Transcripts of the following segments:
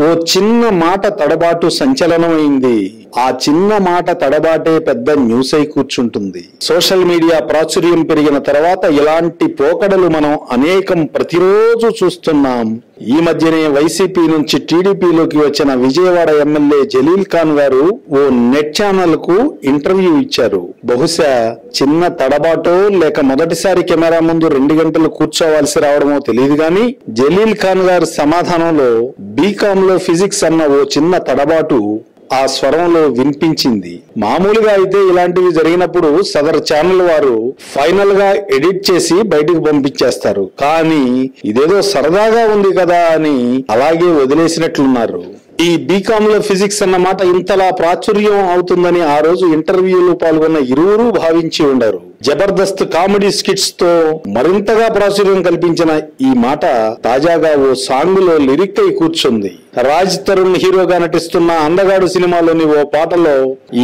ఓ చిన్న మాట తడబాటు సంచలనమైంది. ఆ చిన్న మాట తడబాటే పెద్ద న్యూస్ అయి కూర్చుంటుంది. సోషల్ మీడియా ప్రాచుర్యం పెరిగిన తర్వాత ఇలాంటి పోకడలు మనం అనేకం ప్రతిరోజు చూస్తున్నాం. ఈ మధ్యనే వైసీపీ నుంచి టీడీపీలోకి వచ్చిన విజయవాడ ఎమ్మెల్యే జలీల్ ఖాన్ గారు ఓ నెట్ ఛానల్కు ఇంటర్వ్యూ ఇచ్చారు. బహుశా చిన్న తడబాటో లేక మొదటిసారి కెమెరా ముందు రెండు గంటలు కూర్చోవాల్సి రావడమో తెలియదు గాని జలీల్ ఖాన్ గారి సమాధానంలో బీకామ్లో ఫిజిక్స్ అన్న ఓ చిన్న తడబాటు ఆ స్వరంలో వినిపించింది. మామూలుగా అయితే ఇలాంటివి జరిగినప్పుడు సదర్ ఛానల్ వారు ఫైనల్గా ఎడిట్ చేసి బయటకు పంపించేస్తారు. కానీ ఇదేదో సరదాగా ఉంది కదా అని అలాగే వదిలేసినట్లున్నారు. ఈ బీకామ్లో ఫిజిక్స్ అన్నమాట ఇంతలా ప్రాచుర్యం అవుతుందని ఆ రోజు ఇంటర్వ్యూలో పాల్గొన్న ఇరువురు భావించి ఉండరు. జబర్దస్త్ కామెడీ స్కిట్స్తో మరింతగా ప్రాచుర్యం కల్పించిన ఈ మాట తాజాగా ఓ సాంగ్లో లిరిక్ అయి కూర్చుంది. రాజ్ తరుణ్ హీరోగా నటిస్తున్న అందగాడు సినిమాలోని ఓ పాటలో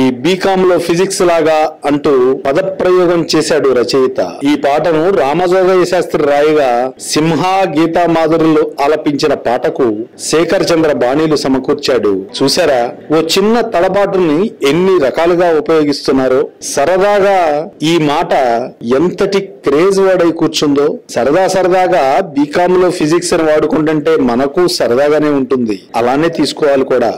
ఈ బీకామ్లో ఫిజిక్స్ లాగా అంటూ పదప్రయోగం చేశాడు రచయిత. ఈ పాటను రామజోగయ్య శాస్త్రి రాయిగా సింహ గీతా మాధురులు ఆలపించిన పాటకు శేఖర్ చంద్ర బాణీలు సమకూర్చాడు. చూసారా ఓ చిన్న తడబాటుని ఎన్ని రకాలుగా ఉపయోగిస్తున్నారో? సరదాగా ఈ మాట మాట ఎంతటి క్రేజ్ వాడై కూర్చుందో సరదా సరదాగా బీకామ్లో ఫిజిక్స్ అని వాడుకుంటుంటే మనకు సరదాగానే ఉంటుంది. అలానే తీసుకోవాలి కూడా.